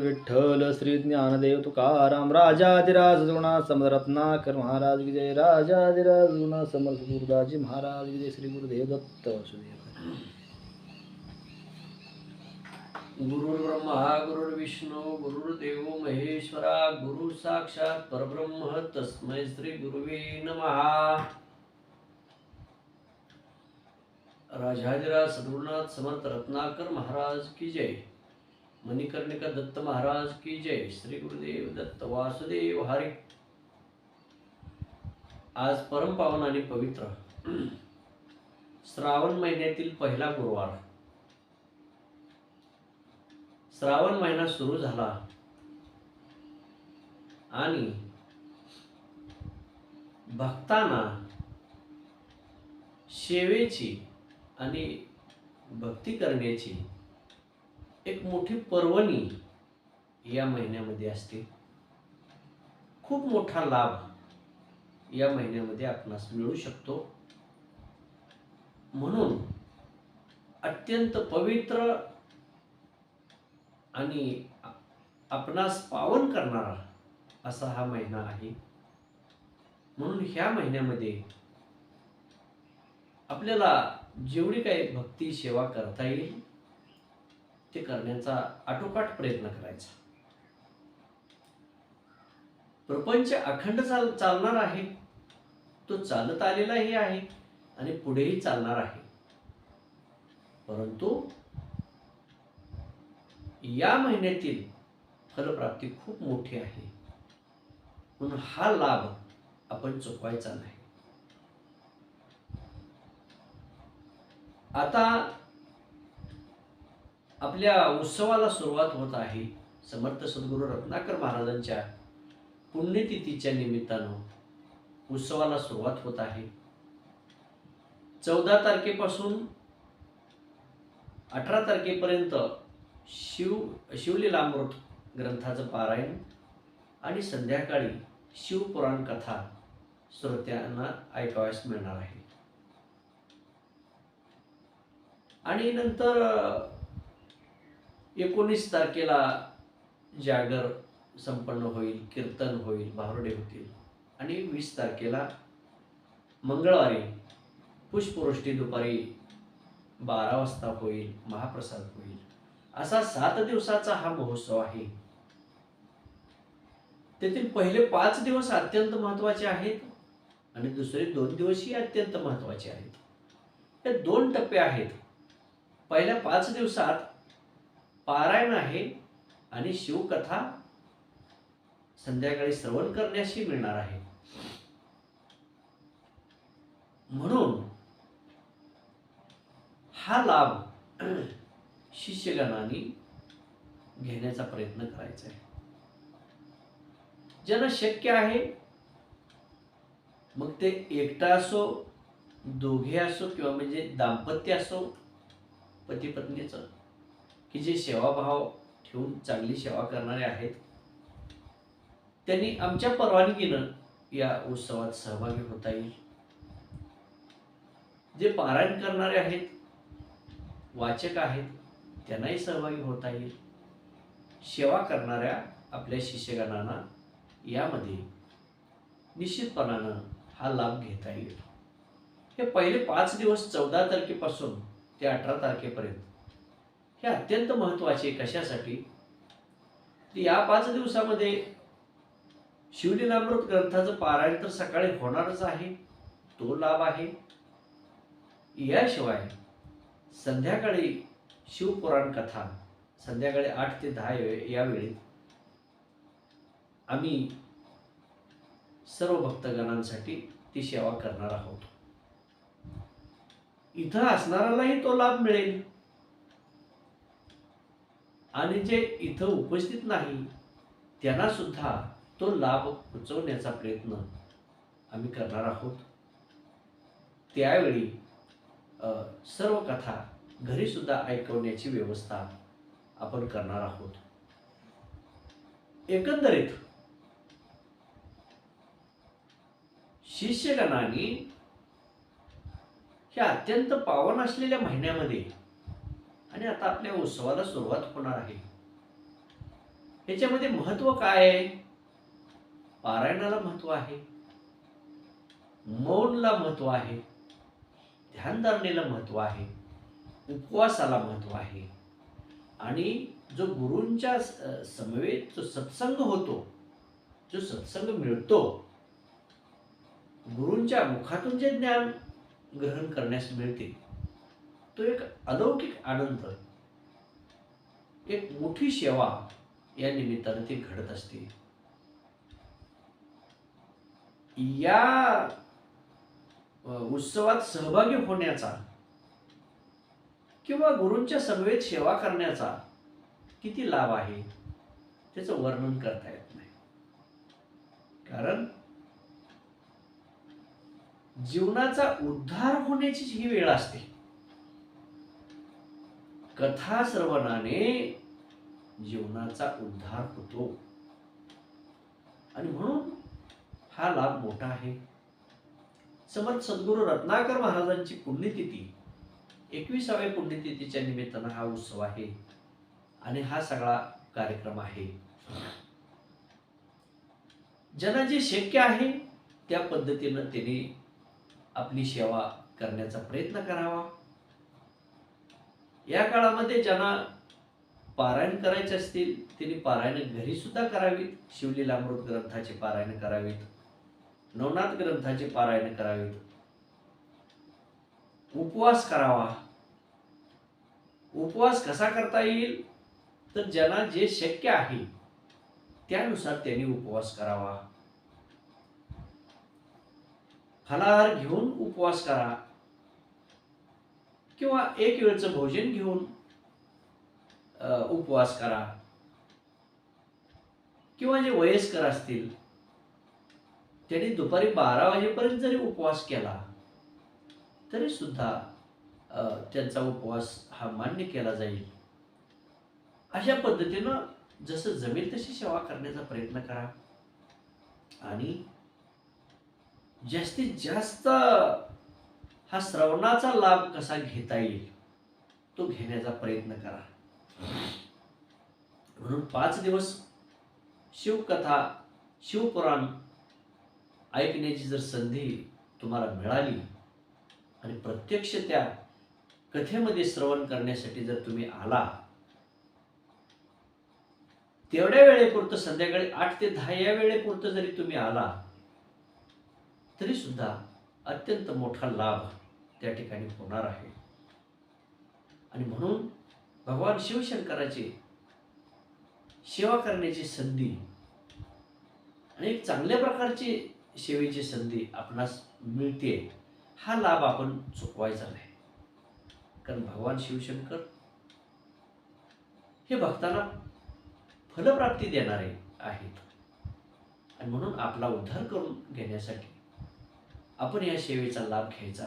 विठ्ठल श्री ज्ञानदेव तुकाराम राजाधिराज गुणा समरत्नाकर महाराज विजय राजाधिराज गुणा समर्थ गुरुदाजी महाराज विजय श्री गुरुदेव दत्त वासुदेव। गुरुर्ब्रह्मा गुरुर्विष्णू गुरुर्देव महेश्वरा गुरु साक्षात परब्रह्म तस्मै श्री गुरुवे नमहा राजाधिराज सद्गुरुनाथ समर्थ रत्नाकर महाराज की जय। मणिकर्णिका दत्त महाराज की जय. श्री गुरुदेव दत्त वासुदेव. हरी. आज परमपावन आणि पवित्र श्रावण महिन्यातील पहिला गुरुवार. श्रावण महिना सुरू झाला. आणि भक्तांना सेवेची आणि भक्ती करण्याची एक मोठी पर्वणी या महिन्यामध्ये असते. खूप मोठा लाभ या महिन्यामध्ये आपणास मिळू शकतो. म्हणून अत्यंत पवित्र आणि आपणास पावन करणारा असा हा महिना आहे. म्हणून ह्या महिन्यामध्ये आपल्याला जेवढी काही भक्ती सेवा करता येईल ते करण्याचा आटोकाट प्रयत्न करायचा. प्रपंच अखंड चाल चालणार आहे. तो चालत आलेलाही आहे आणि पुढेही चालणार आहे. परंतु या महिन्यातील फलप्राप्ती खूप मोठी आहे. म्हणून हा लाभ आपण चुकवायचा नाही. आता आपल्या उत्सवाला सुरुवात होत आहे समर्थ सद्गुरू रत्नाकर महाराजांच्या पुण्यतिथीच्या निमित्तानं. उत्सवाला सुरुवात होत आहे. चौदा तारखेपासून अठरा तारखेपर्यंत शिव शिवलीलामृत ग्रंथाचं पारायण आणि संध्याकाळी शिवपुराण कथा श्रोत्यांना ऐकावयास मिळणार आहे. आणि नंतर एकोणीस तारखेला जागर संपन्न होईल कीर्तन होईल भारुडे होतील. आणि वीस तारखेला मंगळवारी पुष्पवृष्टी दुपारी बारा वाजता होईल महाप्रसाद होईल. असा सात दिवसाचा हा महोत्सव आहे. तेथील पहिले पाच दिवस अत्यंत महत्त्वाचे आहेत आणि दुसरे दोन दिवसही अत्यंत महत्त्वाचे आहेत. हे दोन टप्पे आहेत. पहिल्या पाच दिवसात पारायण आहे आणि शिवकथा संध्याकाळी श्रवण करण्याशी मिळणार आहे. म्हणून हा लाभ शिष्यगणांनी घेण्याचा प्रयत्न करायचा आहे. ज्यांना शक्य आहे मग ते एकटा असो दोघे असो किंवा म्हणजे दाम्पत्य असो पती पत्नीचं की जे सेवाभाव ठेवून चांगली सेवा करणारे आहेत त्यांनी आमच्या परवानगीनं या उत्सवात सहभागी होता येईल. जे पारायण करणारे आहेत वाचक आहेत त्यांनाही सहभागी होता येईल. सेवा करणाऱ्या आपल्या शिष्यगणांना यामध्ये निश्चितपणानं हा लाभ घेता येईल. हे पहिले पाच दिवस चौदा तारखेपासून ते अठरा तारखेपर्यंत हे अत्यंत महत्त्वाचे कशासाठी? या पाच दिवसामध्ये शिवलीलामृत ग्रंथाचं पारायण तर सकाळी होणारच आहे. तो लाभ आहे. याशिवाय संध्याकाळी शिवपुराण कथा संध्याकाळी आठ ते दहा यावेळी आम्ही सर्व भक्तगणांसाठी ती सेवा करणार आहोत. इथं असणाऱ्यालाही तो लाभ मिळेल. आणि जे इथं उपस्थित नाही त्यांना सुद्धा तो लाभ पोचवण्याचा प्रयत्न आम्ही करणार आहोत. त्यावेळी सर्व कथा घरी सुद्धा ऐकवण्याची व्यवस्था आपण करणार आहोत. एकंदरीत शिष्यगणांनी ह्या अत्यंत पावन असलेल्या महिन्यामध्ये आणि आता आपल्या उत्सवाला सुरुवात होणार आहे. ह्याच्यामध्ये महत्त्व काय आहे? पारायणाला महत्त्व आहे. मौनला महत्त्व आहे. ध्यानधारणेला महत्त्व आहे. उपवासाला महत्त्व आहे. आणि जो गुरूंच्या समवेत जो सत्संग होतो जो सत्संग मिळतो गुरूंच्या मुखातून जे ज्ञान ग्रहण करण्यास मिळते तो एक अलौकिक आनंद एक मोठी सेवा या निमित्तानं ती घडत असते. या उत्सवात सहभागी होण्याचा किंवा गुरूंच्या समवेत सेवा करण्याचा किती लाभ आहे त्याचं वर्णन करता येत नाही. कारण जीवनाचा उद्धार होण्याची ही वेळ असते. कथा श्रवणाने जीवनाचा उद्धार होतो. आणि म्हणून हा लाभ मोठा आहे. समज सद्गुरू रत्नाकर महाराजांची पुण्यतिथी एकविसाव्या पुण्यतिथीच्या निमित्तानं हा उत्सव आहे आणि हा सगळा कार्यक्रम आहे. ज्यांना जे शक्य आहे त्या पद्धतीनं त्यांनी आपली सेवा करण्याचा प्रयत्न करावा. या काळामध्ये ज्यांना पारायण करायचे असतील त्यांनी पारायण घरी सुद्धा करावीत. शिवलीलामृत ग्रंथाचे पारायण करावीत. नवनाथ ग्रंथाचे पारायण करावीत. उपवास करावा. उपवास कसा करता येईल? तर ज्यांना जे शक्य आहे त्यानुसार त्यांनी उपवास करावा. फलाहार घेऊन उपवास करा. किंवा एक वेळचं भोजन घेऊन उपवास करा. किंवा जे वयस्कर असतील त्यांनी दुपारी बारा वाजेपर्यंत जरी उपवास केला तरी सुद्धा त्यांचा उपवास हा मान्य केला जाईल. अशा पद्धतीनं जसं जमेल तशी सेवा करण्याचा प्रयत्न करा. आणि जास्तीत जास्त हा श्रवणाचा लाभ कसा घेता येईल? तो घेण्याचा प्रयत्न करा. म्हणून पाच दिवस शिवकथा शिवपुराण ऐकण्याची जर संधी तुम्हाला मिळाली आणि प्रत्यक्ष त्या कथेमध्ये श्रवण करण्यासाठी जर तुम्ही आला तेवढ्या वेळेपुरतं संध्याकाळी आठ ते दहा या वेळेपुरतं जरी तुम्ही आला तरी सुद्धा अत्यंत मोठा लाभ त्या ठिकाणी होणार आहे. आणि म्हणून भगवान शिवशंकराची सेवा करण्याची संधी आणि एक चांगल्या प्रकारची सेवेची संधी आपणास मिळते हा लाभ आपण चुकवायचा नाही. कारण भगवान शिवशंकर हे भक्तांना फलप्राप्ती देणारे आहेत. आणि म्हणून आपला उद्धार करून घेण्यासाठी आपण या सेवेचा लाभ घ्यायचा.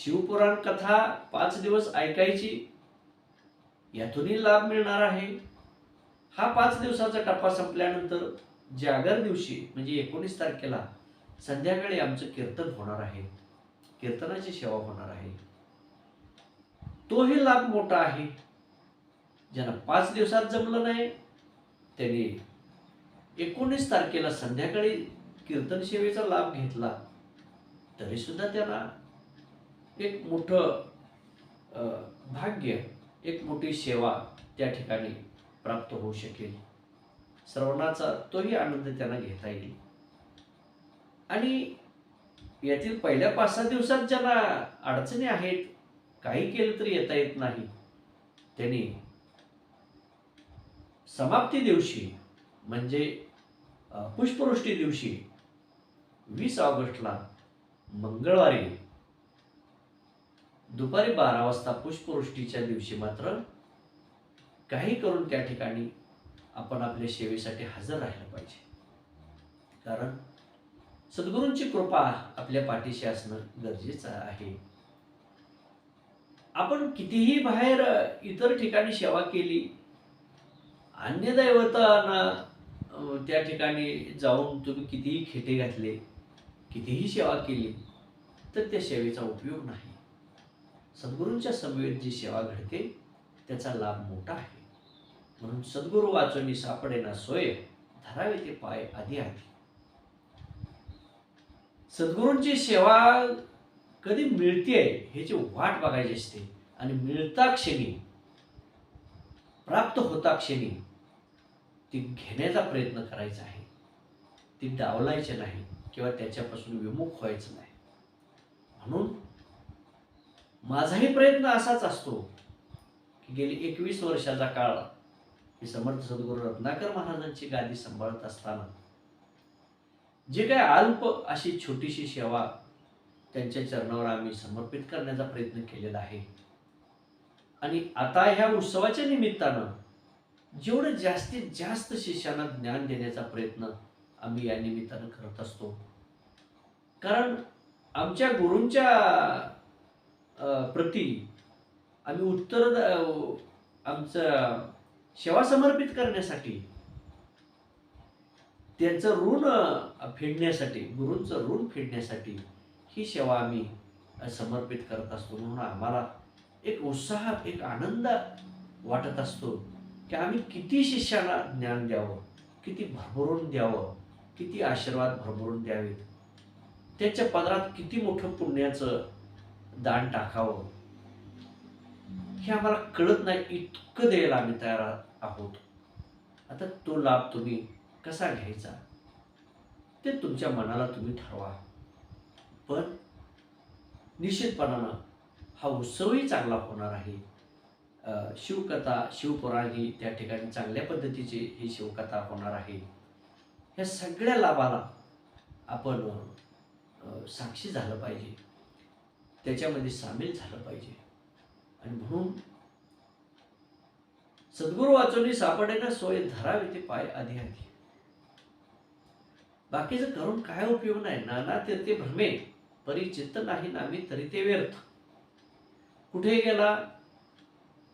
शिवपुराण कथा पाच दिवस ऐकायची यातूनही लाभ मिळणार आहे. हा पाच दिवसाचा टप्पा संपल्यानंतर जागर दिवशी म्हणजे एकोणीस तारखेला संध्याकाळी आमचं कीर्तन होणार आहे. कीर्तनाची सेवा होणार आहे. तोही लाभ मोठा आहे. ज्यांना पाच दिवसात जमलं नाही त्यांनी एकोणीस तारखेला संध्याकाळी कीर्तन सेवेचा लाभ घेतला तरी सुद्धा त्याला एक मोठं भाग्य एक मोठी सेवा त्या ठिकाणी प्राप्त होऊ शकेल. श्रवणाचा तोही आनंद त्यांना घेता येईल. आणि यातील पहिल्या पाच सहा दिवसात ज्यांना अडचणी आहेत काही केलं तरी येता येत नाही. त्यांनी समाप्ती दिवशी म्हणजे पुष्पवृष्टी दिवशी वीस ऑगस्टला मंगळवारी दुपारी बारा वाजता पुष्पवृष्टीच्या दिवशी मात्र काही करून त्या ठिकाणी आपण आपल्या सेवेसाठी हजर राहिलं पाहिजे. कारण सद्गुरूंची कृपा आपल्या पाठीशी असणं गरजेचं आहे. आपण कितीही बाहेर इतर ठिकाणी सेवा केली अन्य दैवतांना त्या ठिकाणी जाऊन तुम्ही कितीही खेटे घातले कितीही सेवा केली तर त्या सेवेचा उपयोग नाही. सद्गुरूंच्या समवेत जी सेवा घडते त्याचा लाभ मोठा आहे. म्हणून सद्गुरू वाचोनी सापडेना सोय धरावे ते पाय आधी आधी. सद्गुरूंची सेवा कधी मिळते ह्याची वाट बघायची असते आणि मिळता क्षणी प्राप्त होता क्षणी ती घेण्याचा प्रयत्न करायचा आहे. ती डावलायचे नाही किंवा त्याच्यापासून विमुख व्हायचं नाही. म्हणून माझाही प्रयत्न असाच असतो की गेली एकवीस वर्षाचा काळ मी समर्थ सद्गुरू रत्नाकर महाराजांची गादी सांभाळत असताना जे काय अल्प अशी छोटीशी सेवा त्यांच्या चरणावर आम्ही समर्पित करण्याचा प्रयत्न केलेला आहे. आणि आता ह्या उत्सवाच्या निमित्तानं जेवढं जास्तीत जास्त शिष्यांना ज्ञान देण्याचा प्रयत्न आम्ही या निमित्तानं करत असतो. कारण आमच्या गुरूंच्या प्रती आम्ही उत्तर द- आमचं सेवा समर्पित करण्यासाठी त्यांचं ऋण फेडण्यासाठी गुरूंचं ऋण फेडण्यासाठी ही सेवा आम्ही समर्पित करत असतो. म्हणून आम्हाला एक उत्साह एक आनंद वाटत असतो की आम्ही किती शिष्याला ज्ञान द्यावं किती भरभरून द्यावं किती आशीर्वाद भरभरून द्यावेत. त्याच्या पदरात किती मोठं पुण्याचं दान टाकावं. हे आम्हाला कळत नाही इतकं द्यायला आम्ही तयार आहोत. आता तो लाभ तुम्ही कसा घ्यायचा? ते तुमच्या मनाला तुम्ही ठरवा. पण निश्चितपणानं हा उत्सवही चांगला होणार आहे. शिवकथा शिवपुराण ही त्या ठिकाणी चांगल्या पद्धतीची ही शिवकथा होणार आहे. ह्या सगळ्या लाभाला आपण साक्षी झालं पाहिजे. त्याच्यामध्ये सामील झालं पाहिजे. आणि म्हणून सद्गुरू वाचवणी सापडेना सोय धरावे ते पाय आधी आधी. बाकीचं करून काय उपयोग नाही. नाना ते भ्रमे परिचित नाही नामी तरी ते व्यर्थ. कुठे गेला?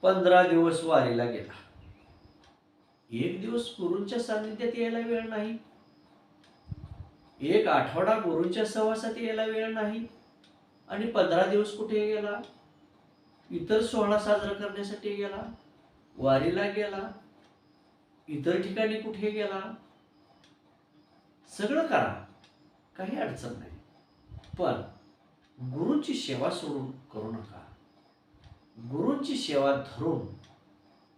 पंधरा दिवस वारीला गेला. एक दिवस गुरूंच्या सान्निध्यात यायला वेळ नाही. एक आठवडा गुरूंच्या सहवासात यायला वेळ नाही. आणि पंधरा दिवस कुठे गेला? इतर सोहळा साजरा करण्यासाठी गेला? वारीला गेला? इतर ठिकाणी कुठे गेला? सगळं करा. काही अडचण नाही. पण गुरूंची सेवा सोडून करू नका. गुरूंची सेवा धरून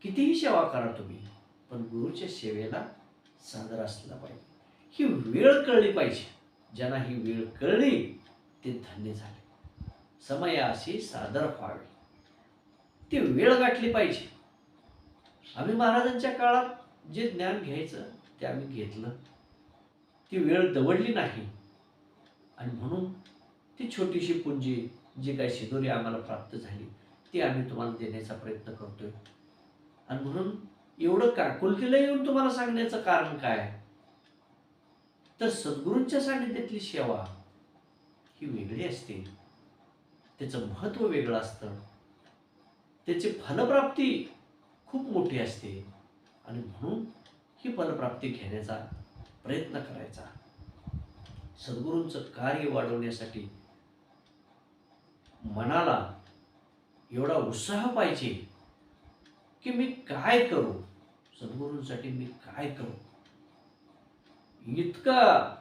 कितीही सेवा करा तुम्ही पण गुरुच्या सेवेला सादर असला पाहिजे. ही वेळ कळली पाहिजे. ज्यांना ही वेळ कळली ते धन्य झाले. समयाशी सादर व्हावी. ती वेळ गाठली पाहिजे. आम्ही महाराजांच्या काळात जे ज्ञान घ्यायचं ते आम्ही घेतलं. ती वेळ दवडली नाही. आणि म्हणून ती छोटीशी पुंजी जी काही शिदोरी आम्हाला प्राप्त झाली ती आम्ही तुम्हाला देण्याचा प्रयत्न करतोय. आणि म्हणून एवढं काकुलतीला येऊन तुम्हाला सांगण्याचं कारण काय? तर सद्गुरूंच्या सान्निध्यातली सेवा ही वेगळी असते. त्याचं महत्त्व वेगळं असतं. त्याची फलप्राप्ती खूप मोठी असते. आणि म्हणून ही फलप्राप्ती घेण्याचा प्रयत्न करायचा. सद्गुरूंचं कार्य वाढवण्यासाठी मनाला एवढा उत्साह पाहिजे की मी काय करू? सद्गुरूंसाठी मी काय करू? इतका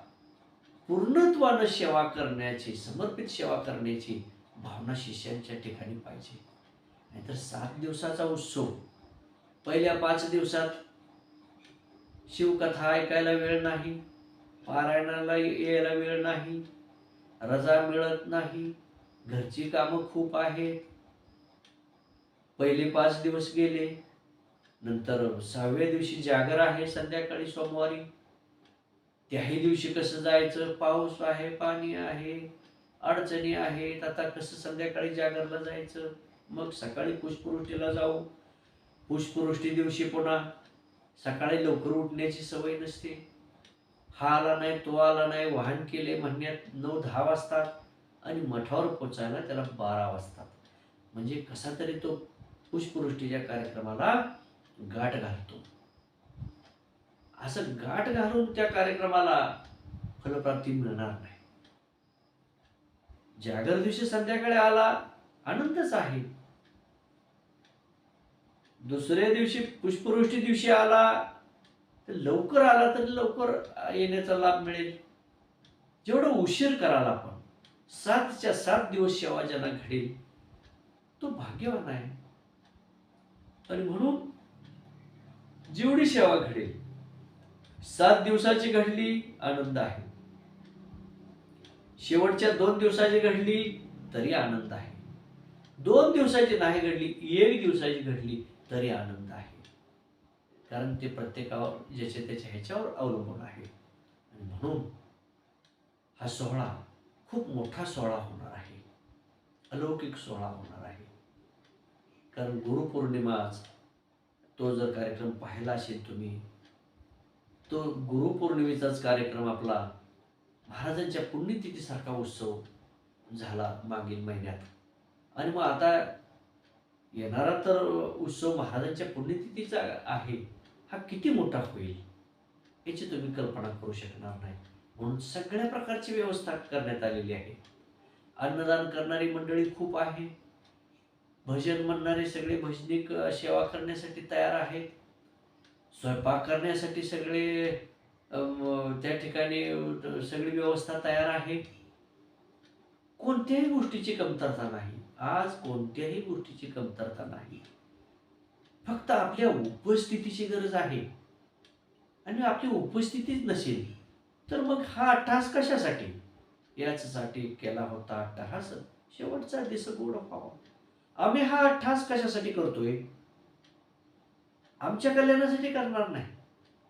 पूर्णत्वानं सेवा करण्याची समर्पित सेवा करण्याची भावना शिष्यांच्या ठिकाणी पाहिजे. नाहीतर सात दिवसाचा उत्सव. पहिल्या पाच दिवसात शिवकथा ऐकायला वेळ नाही पारायणाला यायला वेळ नाही रजा मिळत नाही घरची कामं खूप आहेत. पहिले पाच दिवस गेले नंतर सहाव्या दिवशी जागर आहे संध्याकाळी सोमवारी. त्याही दिवशी कसं जायचं? पाऊस आहे पाणी आहे. अडचणी आहेत. आता कसं संध्याकाळी जागरला जायचं मग सकाळी पुष्पवृष्टीला जाऊ. पुष्पवृष्टी दिवशी पुन्हा सकाळी लवकर उठण्याची सवय नसते. हा आला नाही तो आला नाही वाहन केले म्हणण्यात नऊ दहा वाजतात आणि मठावर पोचायला त्याला बारा वाजतात. म्हणजे कसा तरी तो पुष्पवृष्टीच्या कार्यक्रमाला गाठ घालतो. असं गाठ घालून त्या कार्यक्रमाला फलप्राप्ती मिळणार नाही. जागर दिवशी संध्याकाळी आला आनंदच आहे दुसऱ्या दिवशी पुष्पवृष्टी दिवशी आला तर लवकर आला तर लवकर येण्याचा लाभ मिळेल. जेवढं उशीर कराल आपण सातच्या सात दिवस सेवा ज्यांना घडेल तो भाग्यवान आहे. आणि म्हणून जेवढी सेवा घडेल सात दिवसाची घडली आनंद आहे. शेवटच्या दोन दिवसाची घडली तरी आनंद आहे. दोन दिवसाची नाही घडली एक दिवसाची घडली तरी आनंद आहे. कारण ते प्रत्येकावर ज्याच्या त्याच्या ह्याच्यावर अवलंबून आहे. आणि म्हणून हा सोहळा खूप मोठा सोहळा होणार आहे. अलौकिक सोहळा होणार आहे. कारण गुरुपौर्णिमाच तो जर कार्यक्रम पाहिला असेल तुम्ही तो गुरुपौर्णिमेचाच कार्यक्रम आपला महाराजांच्या पुण्यतिथीसारखा उत्सव झाला मागील महिन्यात. आणि मग आता येणारा तर उत्सव महाराजांच्या पुण्यतिथीचा आहे. हा किती मोठा होईल याची तुम्ही कल्पना करू शकणार नाही. म्हणून सगळ्या प्रकारची व्यवस्था करण्यात आलेली आहे. अन्नदान करणारी मंडळी खूप आहे. भजन म्हणणारे सगळे भजनिक सेवा करण्यासाठी तयार आहेत. स्वयंपाक करण्यासाठी सगळे त्या ठिकाणी सगळी व्यवस्था तयार आहे. कोणत्याही गोष्टीची कमतरता नाही. आज कोणत्याही गोष्टीची कमतरता नाही. फक्त आपल्या उपस्थितीची गरज आहे. आणि आपली उपस्थितीच नसेल तर मग हा अट्टहास कशासाठी? याचसाठी केला होता अट्टहास शेवटचा दिस गोड व्हावा. आम्ही हा अट्टहास कशासाठी करतोय? आमच्या कल्याणासाठी करणार नाही.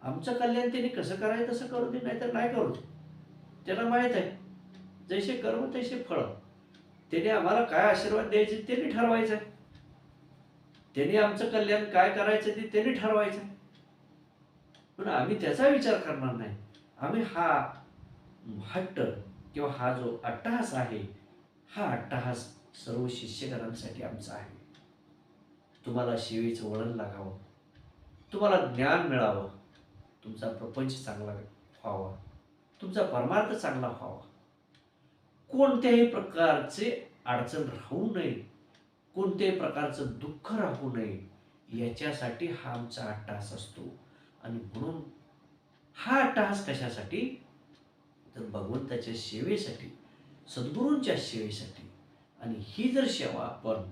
आमचं कल्याण त्यांनी कसं करायचं तसं करू दे नाहीतर नाही करू दे. त्यांना माहीत आहे. जैसे कर्म तैसे फळ. त्याने आम्हाला काय आशीर्वाद द्यायचे त्यांनी ठरवायचं आहे. त्यांनी आमचं कल्याण काय करायचं ते त्यांनी ठरवायचं आहे. पण आम्ही त्याचा विचार करणार नाही. आम्ही हा हट्ट किंवा हा जो अट्टहास आहे हा अट्टहास सर्व शिष्यगणांसाठी आमचा आहे. तुम्हाला शिवेचं वळण लागावं. तुम्हाला ज्ञान मिळावं. तुमचा प्रपंच चांगला व्हावा. तुमचा परमार्थ चांगला व्हावा. कोणत्याही प्रकारचे अडचण राहू नये. कोणत्याही प्रकारचं दुःख राहू नये. याच्यासाठी हा आमचा अट्टहास असतो. आणि म्हणून हा अट्टहास कशासाठी? तर भगवंताच्या सेवेसाठी सद्गुरूंच्या सेवेसाठी. आणि ही जर सेवा आपण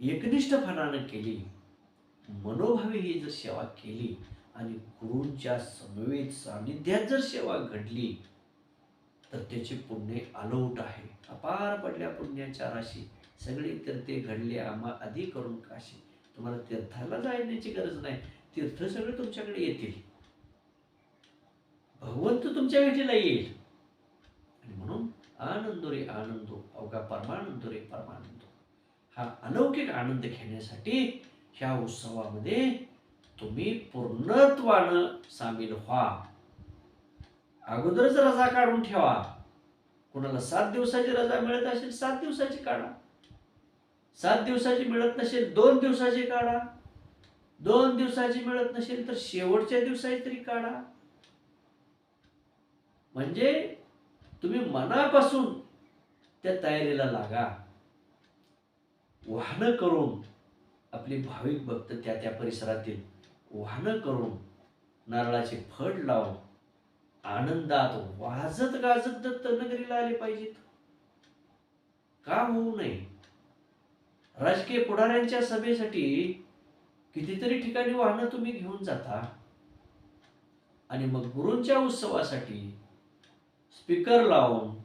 एकनिष्ठपणानं केली मनोभावी ही जर सेवा केली आणि गुरूंच्या समवेत सानिध्यात जर सेवा घडली तर त्याचे पुण्य अलौट आहे. अपार पडल्या पुण्याच्या राशी. सगळे तीर्थे घडले आम्हा आधी करून काशी. तुम्हाला तीर्थाला जाण्याची गरज नाही. तीर्थ सगळे तुमच्याकडे येतील. भगवंत तुमच्या भेटीला येईल. आणि म्हणून आनंद रे आनंद अवघा परमानंद रे परमानंद. हा अलौकिक आनंद घेण्यासाठी ह्या उत्सवामध्ये तुम्ही पूर्णत्वानं सामील व्हा. अगोदरच रजा काढून ठेवा. कुणाला सात दिवसाची रजा मिळत असेल सात दिवसाची काढा. सात दिवसाची मिळत नसेल दोन दिवसाची काढा. दोन दिवसाची मिळत नसेल तर शेवटच्या दिवसाची तरी काढा. म्हणजे तुम्ही मनापासून त्या तयारीला लागा. वाहनं करून आपली भाविक भक्त त्या त्या परिसरातील वाहनं करून नारळाचे फड लावून आनंदात वाजत गाजत दत्त नगरीला आले पाहिजेत. का होऊ नये? राजकीय पुढाऱ्यांच्या सभेसाठी कितीतरी ठिकाणी वाहनं तुम्ही घेऊन जाता. आणि मग गुरूंच्या उत्सवासाठी स्पीकर लावून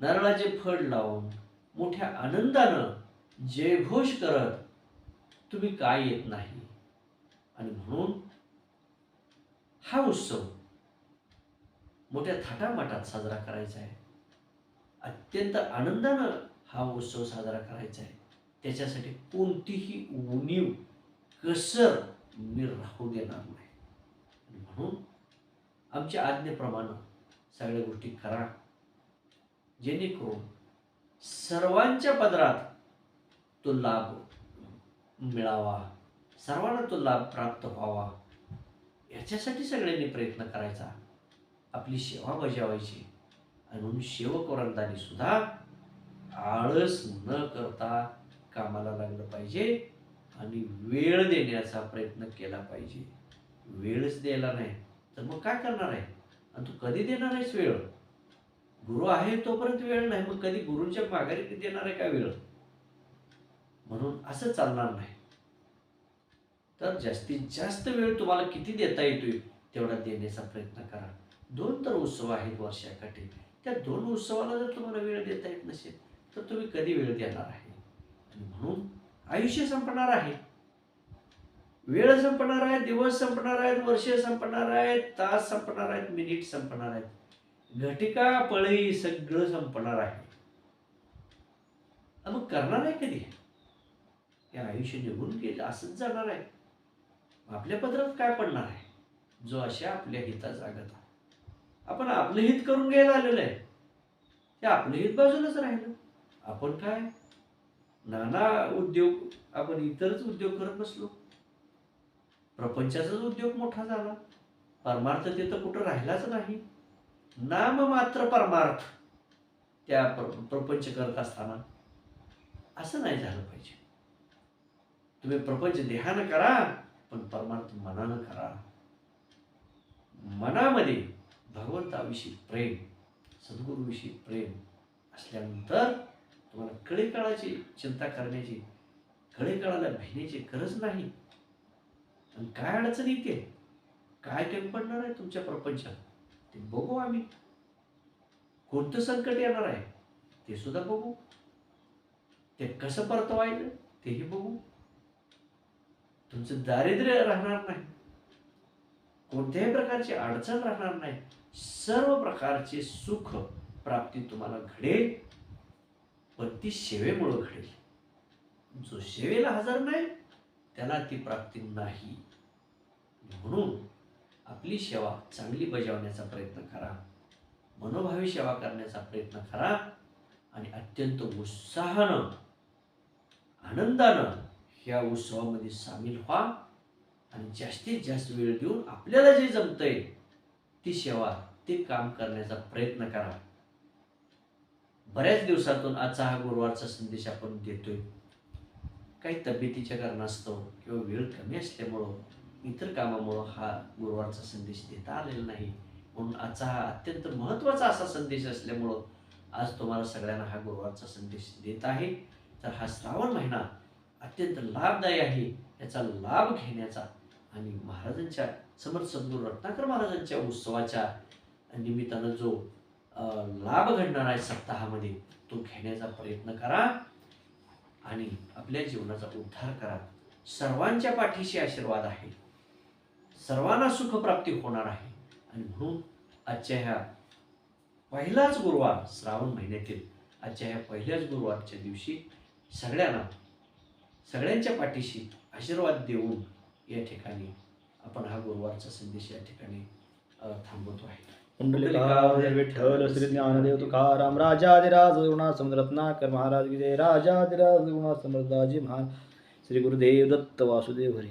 नारळाचे फड लावून मोठ्या आनंदानं जयघोष करत तुम्ही काय येत नाही? आणि म्हणून हा उत्सव मोठ्या थाटामाटात साजरा करायचा आहे. अत्यंत आनंदानं हा उत्सव साजरा करायचा आहे. त्याच्यासाठी कोणतीही उणीव कसर मी राहू देणार नाही. म्हणून आमच्या आज्ञेप्रमाणे सगळ्या गोष्टी करा. जेणेकरून सर्वांच्या पदरात तो लाभ मिळावा. सर्वांना तो लाभ प्राप्त व्हावा. याच्यासाठी सगळ्यांनी प्रयत्न करायचा. आपली सेवा बजावायची. आणि म्हणून सेवक सुद्धा आळस न करता कामाला लागलं पाहिजे आणि वेळ देण्याचा प्रयत्न केला पाहिजे. वेळच द्यायला नाही तर मग काय करणार आहे? आणि तू कधी देणार आहेस वेळ? गुरु आहे तोपर्यंत वेळ नाही मग कधी गुरूंच्या माघारी देणार आहे का वेळ? म्हणून असं चालणार नाही. तर जास्तीत जास्त वेळ तुम्हाला किती देता येतोय तेवढा देण्याचा प्रयत्न करा. दोन तर उत्सव आहेत वर्षाकाठी. त्या दोन उत्सवाला जर तुम्हाला वेळ देता येत नसेल तर तुम्ही कधी वेळ देणार आहे? आणि म्हणून आयुष्य संपणार आहे. वेळ संपणार आहे दिवस संपणार आहेत वर्ष संपणार आहेत तास संपणार आहेत मिनिट संपणार आहेत. घटिका पळी सगळं संपणार आहे. मग करणार आहे कधी? हे आयुष्य निघून गेलं असंच जाणार आहे. आपल्या पदरात काय पडणार आहे? जो अशा आपल्या हिता जागत आहे. आपण आपलं हित करून घ्यायला आलेलं आहे. ते आपलं हित बाजूलाच राहिलं. आपण काय? नाना उद्योग आपण इतरच उद्योग करत बसलो. प्रपंचाचाच उद्योग मोठा झाला. परमार्थ ते तर कुठं राहिलाच नाही. नाम मात्र परमार्थ त्या प्र- प्रपंच करत असताना असं नाही झालं पाहिजे. तुम्ही प्रपंच देहानं करा. पण परमार्थ मनानं करा. मनामध्ये भगवंताविषयी प्रेम सद्गुरूविषयी प्रेम असल्यानंतर तुम्हाला कळे काळाची चिंता करण्याची कळे काळाला भिण्याची गरज नाही. आणि काय अडचण येते? काय कमी पडणार आहे तुमच्या प्रपंचात? ते बघू आम्ही. कोणतं संकट येणार आहे? ते सुद्धा बघू. ते कसं परतवायचं तेही बघू. तुमचं दारिद्र्य राहणार नाही. कोणत्याही प्रकारची अडचण राहणार नाही. सर्व प्रकारचे सुख प्राप्ती तुम्हाला घडेल. पण ती सेवेमुळं घडेल. जो सेवेला हजर नाही त्याला ती प्राप्ती नाही. म्हणून आपली सेवा चांगली बजावण्याचा प्रयत्न करा. मनोभावी सेवा करण्याचा प्रयत्न करा. आणि अत्यंत उत्साहानं आनंदानं ह्या उत्सवामध्ये सामील व्हा आणि जास्तीत जास्त वेळ देऊन आपल्याला जे जमतंय ती सेवा ते काम करण्याचा प्रयत्न करा. बऱ्याच दिवसातून आजचा हा गुरुवारचा संदेश आपण देतोय. काही तब्येतीच्या कारणास्तव किंवा वेळ कमी असल्यामुळं इतर कामामुळं हा गुरुवारचा संदेश देता आलेला नाही. म्हणून आजचा हा अत्यंत महत्त्वाचा असा संदेश असल्यामुळं आज तुम्हाला सगळ्यांना हा गुरुवारचा संदेश देत आहे. तर हा श्रावण महिना अत्यंत लाभदायी आहे. याचा लाभ घेण्याचा आणि महाराजांच्या समर्थ समजून रत्नाकर महाराजांच्या उत्सवाच्या निमित्तानं जो लाभ घडणार आहे सप्ताहामध्ये तो घेण्याचा प्रयत्न करा आणि आपल्या जीवनाचा उद्धार करा. सर्वांच्या पाठीशी आशीर्वाद आहे. सर्वांना सुखप्राप्ती होणार आहे. आणि म्हणून आजच्या ह्या पहिलाच गुरुवार श्रावण महिन्यातील आजच्या ह्या पहिल्याच गुरुवारच्या दिवशी सगळ्यांना सगळ्यांच्या पाठीशी आशीर्वाद देऊन या ठिकाणी आपण हा गुरुवारचा संदेश या ठिकाणी थांबवतो आहे. कुंडलिका विठ्ठल श्री ज्ञानदेव तुकाराम राजाधिराज गुणा रत्नाकर महाराज की जय राजाधिराज गुणा समर्थदाजी महाराज श्री गुरुदेव दत्त वासुदेव हरी।